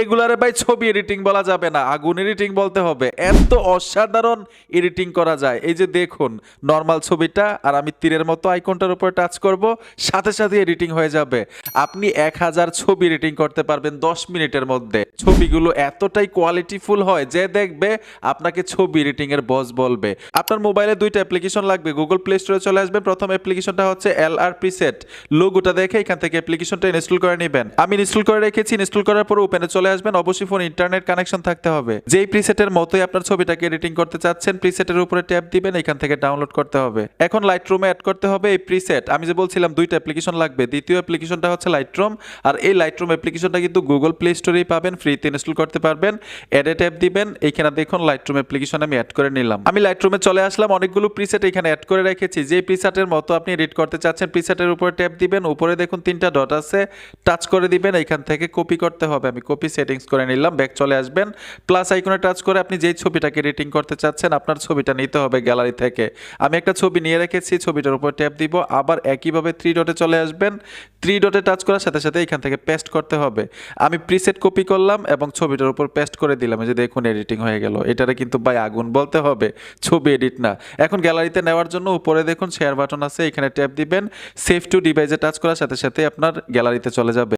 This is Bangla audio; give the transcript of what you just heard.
এগুলারে ভাই ছবি এডিটিং বলা যাবে না, আগুন এডিটিং বলতে হবে। এত অসাধারণ এডিটিং করা যায়। এই যে দেখুন নর্মাল ছবিটা, আর আমি তীরের মতো আইকনটার উপর টাচ করব, সাথে সাথে এডিটিং হয়ে যাবে। আপনি এক হাজার ছবি এডিটিং করতে পারবেন দশ মিনিটের মধ্যে। ছবিগুলো এতটাই কোয়ালিটিফুল হয় যে দেখবে আপনাকে ছবি এডিটিং এর বস বলবে। আপনার মোবাইলে দুইটা অ্যাপ্লিকেশন লাগবে গুগল প্লে স্টোরে চলে আসবেন। প্রথম অ্যাপ্লিকেশনটা হচ্ছে এল আর প্রিসেট লোগোটা দেখে এখান থেকে অ্যাপ্লিকেশনটা ইনস্টল করে নেবেন। আমি ইনস্টল করে রেখেছি ইনস্টল করার পর ওপেনে চলে আসবেন, অবশ্যই ফোন ইন্টারনেট কানেকশন থাকতে হবে। যেই প্রিসেটের মতোই আপনার ছবিটাকে এডিটিং করতে চাচ্ছেন প্রিসেটের উপরে ট্যাপ দিবেন, এখান থেকে ডাউনলোড করতে হবে। এখন লাইট রুমে অ্যাড করতে হবে এই প্রিসেট আমি যে বলছিলাম, দুইটা অ্যাপ্লিকেশন লাগবে। দ্বিতীয় অ্যাপ্লিকেশনটা হচ্ছে লাইট রুম আর এই লাইট রুম অ্যাপ্লিকেশনটা কিন্তু গুগল প্লে স্টোরেই পাবেন ফ্রিতে ইনস্টল করতে পারবেন। অ্যাডে ট্যাপ দিবেন, এইখানে দেখুন লাইট রুম অ্যাপ্লিকেশন আমি অ্যাড করে নিলাম। আমি লাইট রুমে চলে আসলাম, অনেকগুলো প্রিসেট এখানে অ্যাড করে রেখেছি। যে প্রিসেটের মতো আপনি এডিট করতে চাচ্ছেন প্রিসেটের উপরে ট্যাপ দিবেন, উপরে দেখুন তিনটা ডট আছে টাচ করে দিবেন এখান থেকে কপি করতে হবে। আমি কপি সেটিংস করে নিলাম ব্যাক চলে আসবেন। প্লাস আইকনে টাচ করে আপনি যেই ছবিটাকে এডিটিং করতে চাচ্ছেন, আপনার ছবিটা নিতে হবে গ্যালারি থেকে। আমি একটা ছবি নিয়ে রেখেছি, ছবিটার উপর ট্যাপ দিব, আবার একইভাবে থ্রি ডটে চলে আসবেন। থ্রি ডটে টাচ করার সাথে সাথে এখান থেকে পেস্ট করতে হবে। আমি প্রিসেট কপি করলাম এবং ছবিটার উপর পেস্ট করে দিলাম যে দেখুন এডিটিং হয়ে গেল। এটারে কিন্তু ভাই আগুন বলতে হবে, ছবি এডিট না। এখন গ্যালারিতে নেওয়ার জন্য উপরে দেখুন শেয়ার বাটন আছে, এখানে ট্যাপ দিবেন। সেভ টু ডিভাইসে টাচ করার সাথে সাথে আপনার গ্যালারিতে চলে যাবে।